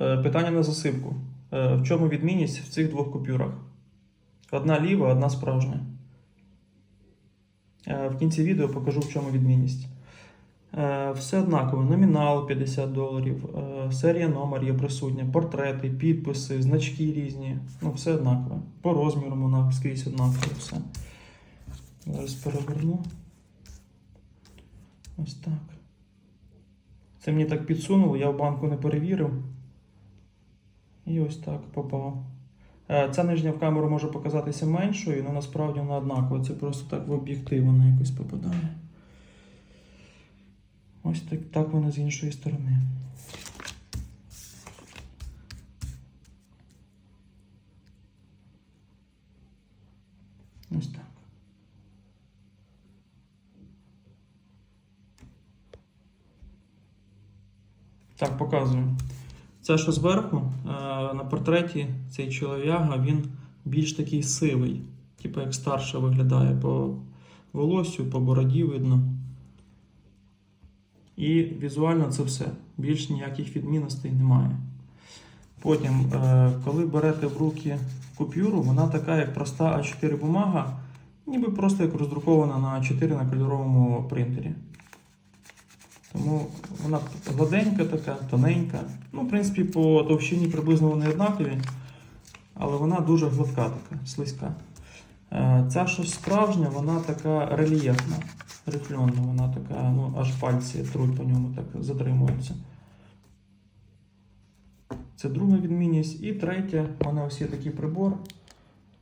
Е, Питання на засипку. Е, В чому відмінність в цих двох купюрах? Одна ліва, одна справжня. Е, В кінці відео покажу, в чому відмінність. Все однаково. Номінал 50 доларів, серія номер є присутня, портрети, підписи, значки різні. Ну, все однакове. По розміру вона скрізь однаково все. Зараз переверну. Ось так. Це мені так підсунуло, я в банку не перевірив. І ось так попав. Е, Ця нижня в камеру може показатися меншою, але насправді вона однакова. Це просто так в об'єктив вона якось попадає. Ось так, так вона з іншої сторони. Ось так. Так, показую. Це, що зверху, е, на портреті цей чолов'яга, він більш такий сивий, типу як старше виглядає по волосю, по бороді видно. І візуально це все. Більш ніяких відмінностей немає. Потім, е, коли берете в руки купюру, вона така, як проста А4 бумага, ніби просто як роздрукована на А4 на кольоровому принтері. Тому вона гладенька така, тоненька. Ну, в принципі, по товщині приблизно вони однакові, але вона дуже гладка така, слизька. Е, Ця щось справжня, вона така рельєфна, рифльонна, вона така, ну, аж пальці труть по ньому так затримуються. Це друга відмінність. І третя, мене ось є такий прибор.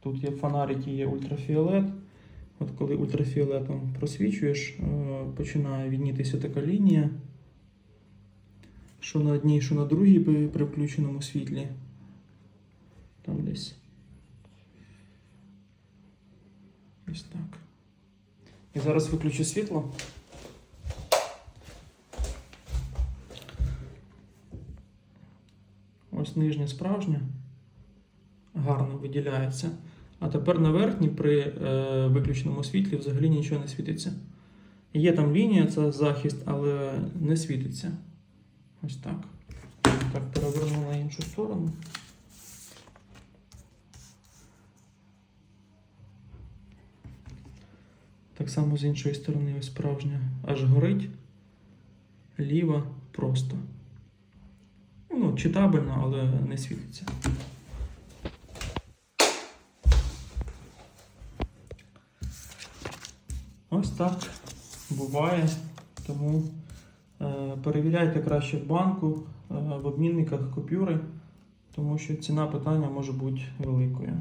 Тут є фонарик і є ультрафіолет. От коли ультрафіолетом просвічуєш, е, починає віднітися така лінія. Що на одній, що на другій при, включеному світлі. Там десь. Ось так. І зараз виключу світло. Ось нижня справжня. Гарно виділяється. А тепер на верхній при е, виключеному світлі взагалі нічого не світиться. Є там лінія, це захист, але не світиться. Ось так. Так, переверну на іншу сторону. Так само з іншої сторони ось справжня аж горить. Ліва просто. Ну, читабельно, але не світиться. Ось так буває. Тому е, перевіряйте краще в банку, е, в обмінниках купюри, тому що ціна питання може бути великою.